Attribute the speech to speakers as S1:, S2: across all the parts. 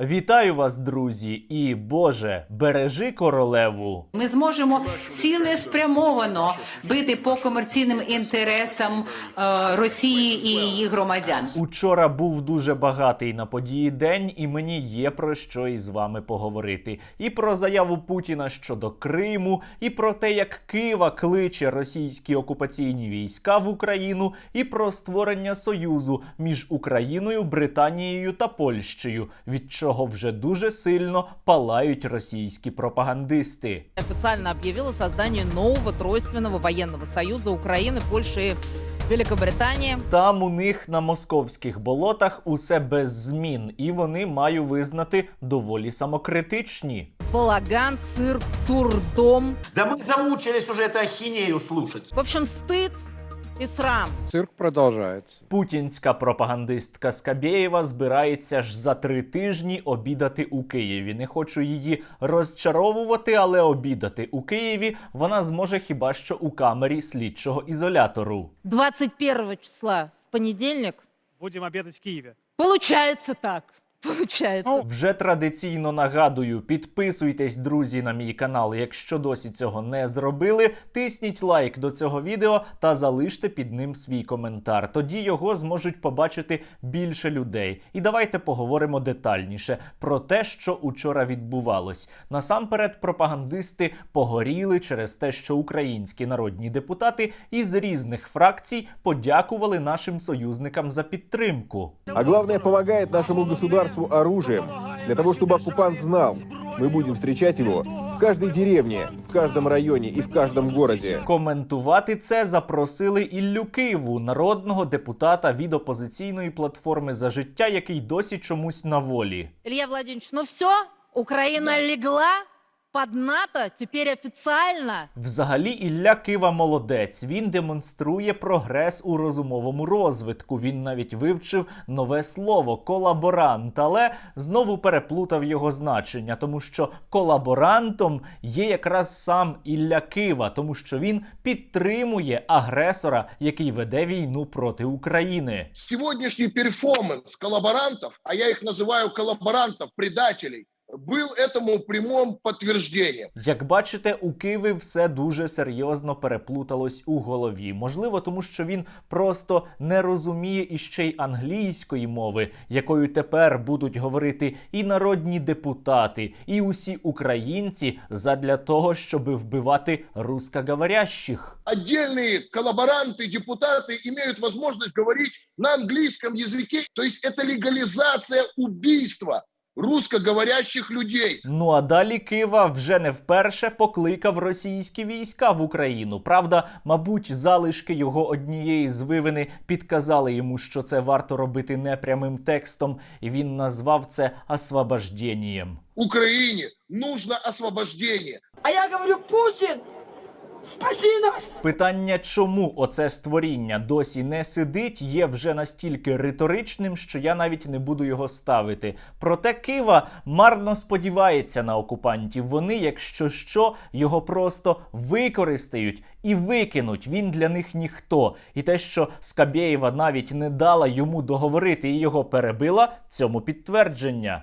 S1: Вітаю вас, друзі, і Боже, бережи королеву.
S2: Ми зможемо цілеспрямовано бити по комерційним інтересам е, Росії і її громадян.
S1: Учора був дуже багатий на події день, і мені є про що із вами поговорити. І про заяву Путіна щодо Криму, і про те, як Кива кличе російські окупаційні війська в Україну, і про створення союзу між Україною, Британією та Польщею, від чого вже дуже сильно палають російські пропагандисти.
S3: официально объявил о создании нового тройственного военного союза Украины, Польши и Великобритании.
S1: Там у них на московських болотах усе без змін, і вони маю визнати доволі самокритичні.
S3: Балаган, цирк, турдом.
S4: Да мы замучились уже эту ахинею слушать.
S3: В общем, стыд и срам.
S5: Цирк продолжается.
S1: Путінська пропагандистка Скабєєва збирається ж за три тижні обідати у Києві. Не хочу її розчаровувати, але обідати у Києві вона зможе хіба що у камері слідчого ізолятору.
S3: 21 числа в понедельник.
S6: Будем обедать в Киеве.
S3: Получается так. Получается.
S1: Вже традиційно нагадую, підписуйтесь, друзі, на мій канал. Якщо досі цього не зробили, тисніть лайк до цього відео та залиште під ним свій коментар. Тоді його зможуть побачити більше людей. І давайте поговоримо детальніше про те, що учора відбувалось. Насамперед, пропагандисти погоріли через те, що українські народні депутати із різних фракцій подякували нашим союзникам за підтримку.
S7: А главное, помогает нашему государству оружием, для того, чтобы оккупант знал, мы будем встречать его в каждой деревне, в каждом районе и в каждом городе.
S1: Коментувати це запросили Іллю Києву, народного депутата від опозиційної платформи за життя, який досі чомусь на волі.
S3: Ілья Владимирович, ну все, Украина легла под НАТО, теперь официально.
S1: Взагалі, Ілля Кива молодець. Він демонструє прогрес у розумовому розвитку. Він навіть вивчив нове слово колаборант, але знову переплутав його значення, тому що колаборантом є якраз сам Ілля Кива, тому що він підтримує агресора, який веде війну проти України.
S8: сегодняшний перформанс коллаборантов, а я их называю коллаборантов, предателей, был этому прямым подтверждением.
S1: Як бачите, у Киви все дуже серйозно переплуталось у голові. Можливо, тому що він просто не розуміє іще й англійської мови, якою тепер будуть говорити і народні депутати, і усі українці задля того, щоб вбивати рускоговорящих.
S8: Отдельные коллаборанты, депутаты имеют возможность говорить на английском языке. То есть это легализация убийства русскоговорящих людей.
S1: Ну а далі Кива вже не вперше покликав російські війська в Україну. Правда, мабуть, залишки його однієї з вивини підказали йому, що це варто робити непрямим текстом, і він назвав це освобожденням.
S8: Украине нужно освобождение.
S9: А я говорю, Путин, спаси нас!
S1: Питання, чому оце створіння досі не сидить, є вже настільки риторичним, що я навіть не буду його ставити. Проте Кива марно сподівається на окупантів. Вони, якщо що, його просто використають і викинуть. Він для них ніхто. І те, що Скабєєва навіть не дала йому договорити і його перебила, цьому підтвердження.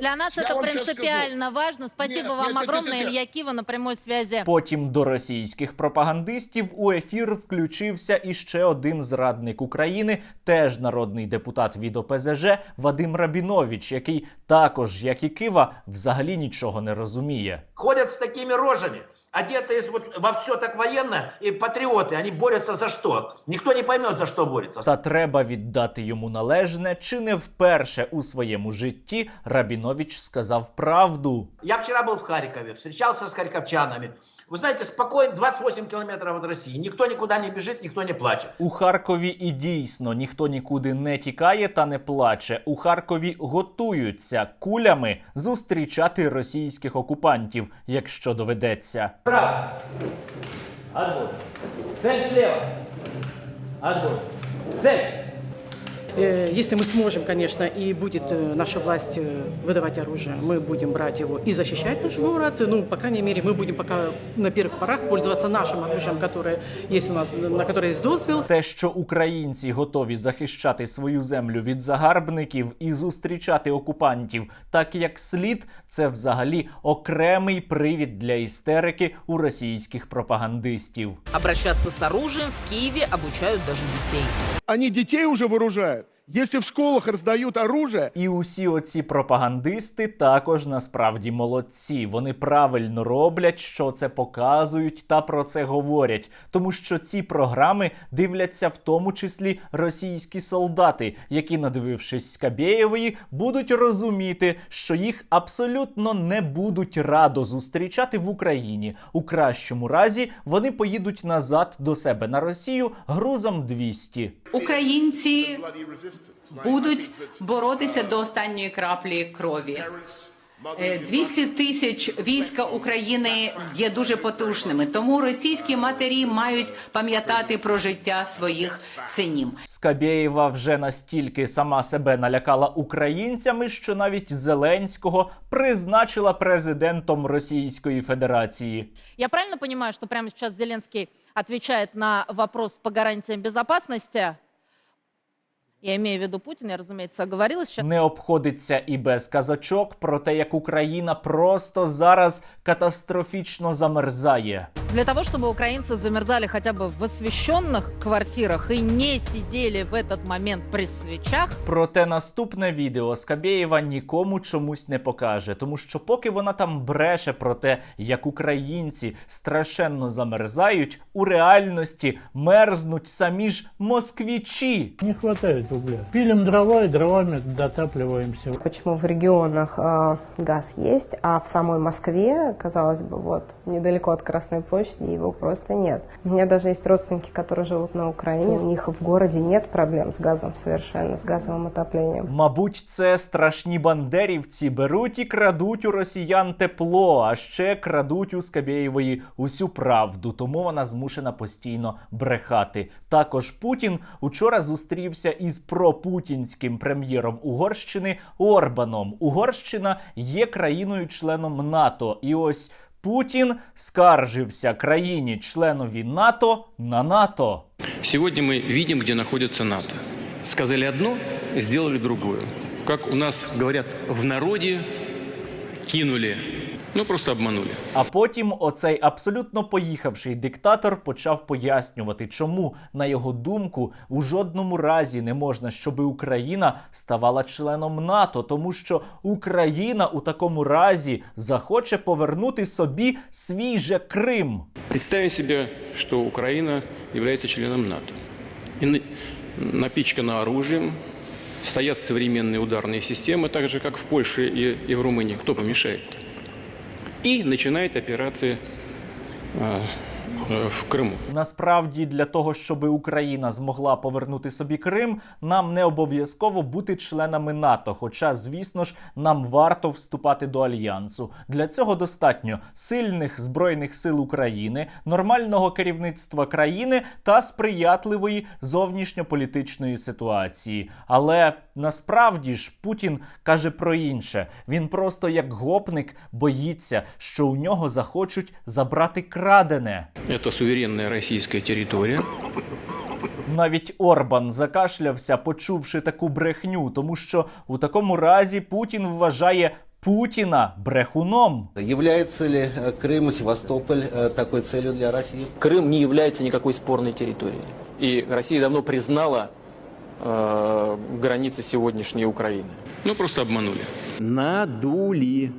S3: Для нас
S8: скажу.
S3: принципиально важно. Спасибо вам
S8: нет, нет.
S3: Кива на прямой связи.
S1: Потім до російських пропагандистів у ефір включився іще один зрадник України, теж народний депутат від ОПЗЖ Вадим Рабінович, який також, як і Кива, взагалі нічого не розуміє.
S4: Ходят с такими рожами, одетые вот во все так военно, и патриоты, они борются за что? Никто не поймет, за что борются.
S1: Та треба віддати йому належне, чи не вперше у своєму житті Рабінович сказав правду.
S4: Я вчера был в Харькове, встречался с харьковчанами. Вы знаете, спокойно, 28 километров от России. Никто никуда не бежит, никто не плачет.
S1: У Харкові і дійсно ніхто нікуди не тікає та не плаче. У Харкові готуються кулями зустрічати російських окупантів, якщо доведеться.
S10: Отбой. Цель слева. Отбой. Цель.
S5: Э, Если мы сможем, конечно, и будет э, наша власть э, выдавать оружие, мы будем брать его и защищать наш город. Ну, по крайней мере, мы будем пока на первых порах пользоваться нашим оружием, которое есть у нас, на которое есть дозвел.
S1: Те, що українці готові захищати свою землю від загарбників і зустрічати окупантів так як слід, це взагалі окремий привід для істерики у російських пропагандистів.
S3: Обращаться с оружием в Киеве обучают даже детей.
S6: Они детей уже вооружают. Если в школах раздают оружие,
S1: І усі оці пропагандисти також насправді молодці. Вони правильно роблять, що це показують та про це говорять, тому що ці програми дивляться в тому числі російські солдати, які, надивившись Скабєєвої, будуть розуміти, що їх абсолютно не будуть радо зустрічати в Україні. У кращому разі вони поїдуть назад до себе на Росію грузом 200.
S2: Українці будуть боротися до останньої краплі крові. Е, 200 тисяч війська України є дуже потужними, тому російські матері мають пам'ятати про життя своїх синів.
S1: Скабєєва вже настільки сама себе налякала українцями, що навіть Зеленського призначила президентом Російської Федерації.
S3: Я правильно понимаю, что прямо сейчас Зеленский отвечает на вопрос по гарантиям безопасности? Я имею в виду Путина, я, разумеется, оговорилась сейчас.
S1: Не обходиться і без казачок про те, як Україна просто зараз катастрофічно замерзає.
S3: Для того, чтобы украинцы замерзали хотя бы в освещенных квартирах и не сидели в этот момент при свечах,
S1: Проте наступне відео Скабєєва нікому чомусь не покаже, тому що поки вона там бреше про те, як українці страшенно замерзають, у реальності мерзнуть самі ж москвічі.
S10: Не хватает угля. Пилим дрова и дровами дотапливаемся.
S11: Почему в регионах э, газ есть, а в самой Москве, казалось бы, вот недалеко от Красной площади его просто нет. У меня даже есть родственники, которые живут на Украине, у них в городе нет проблем с газом совершенно, с газовым отоплением.
S1: Мабуть, це страшні бандерівці беруть і крадуть у росіян тепло, а ще крадуть у Скабєєвої усю правду, тому вона змушена постійно брехати. Також Путін учора зустрівся із пропутінським прем'єром Угорщини Орбаном. Угорщина є країною-членом НАТО, і ось. Путін скаржився країні-членові НАТО на НАТО.
S12: Сегодня мы видим, где находится НАТО. Сказали одно, сделали другое. Как у нас говорят в народе, кинули, ну просто обманули.
S1: А потім оцей абсолютно поїхавший диктатор почав пояснювати, чому, на його думку, у жодному разі не можна, щоб Україна ставала членом НАТО, тому що Україна у такому разі захоче повернути собі свій же Крим.
S12: Представим себе, что Украина является членом НАТО. И на- напичкана оружием, стоят современные ударные системы, так же, как в Польше и, и в Румынии. Кто помешает? И начинает операции в Крыму.
S1: Насправді, для того, щоб Україна змогла повернути собі Крим, нам не обов'язково бути членами НАТО. Хоча, звісно ж, нам варто вступати до альянсу. Для цього достатньо сильних збройних сил України, нормального керівництва країни та сприятливої зовнішньополітичної ситуації. Але насправді ж Путін каже про інше: він просто як гопник боїться, що у нього захочуть забрати крадене.
S12: Это суверенная российская территория.
S1: Навіть Орбан закашлявся, почувши таку брехню, тому що у такому разі Путін вважає Путіна брехуном.
S13: Является ли э, Крым и Севастополь э, такой целью для России?
S14: Крым не является никакой спорной территорией. И Россия давно признала э, границы сегодняшней Украины.
S12: Ну просто обманули.
S14: Надули.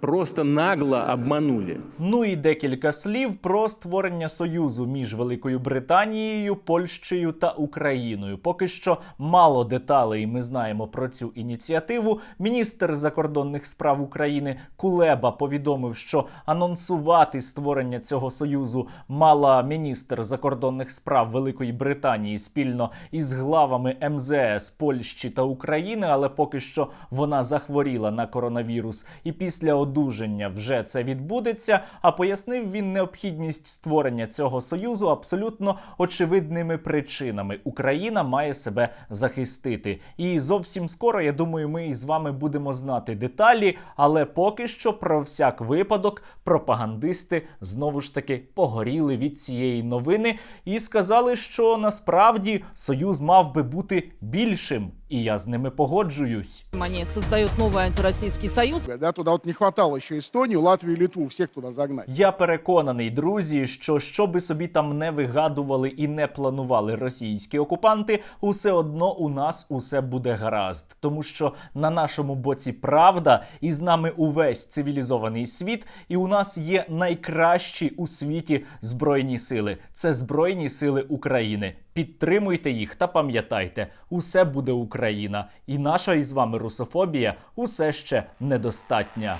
S14: Просто нагло обманули.
S1: Ну і декілька слів про створення союзу між Великою Британією, Польщею та Україною. Поки що мало деталей ми знаємо про цю ініціативу. Міністр закордонних справ України Кулеба повідомив, що анонсувати створення цього союзу мала міністр закордонних справ Великої Британії спільно із главами МЗС Польщі та України, але поки що вона захворіла на коронавірус. І після одужання вже це відбудеться. А пояснив він необхідність створення цього союзу абсолютно очевидними причинами. Україна має себе захистити. І зовсім скоро, я думаю, ми із вами будемо знати деталі. Але поки що, про всяк випадок, пропагандисти знову ж таки погоріли від цієї новини і сказали, що насправді союз мав би бути більшим. І я з ними погоджуюсь.
S3: Они создают новый антироссийский союз.
S6: Да, туда вот не хватало еще Эстонию, Латвию, Литву, всех туда загнать.
S1: Я переконаний, друзі, що що би собі там не вигадували і не планували російські окупанти, усе одно у нас усе буде гаразд, тому що на нашому боці правда, і з нами увесь цивілізований світ, і у нас є найкращі у світі збройні сили. Це збройні сили України. Підтримуйте їх та пам'ятайте, усе буде Україна, і наша із вами русофобія усе ще недостатня.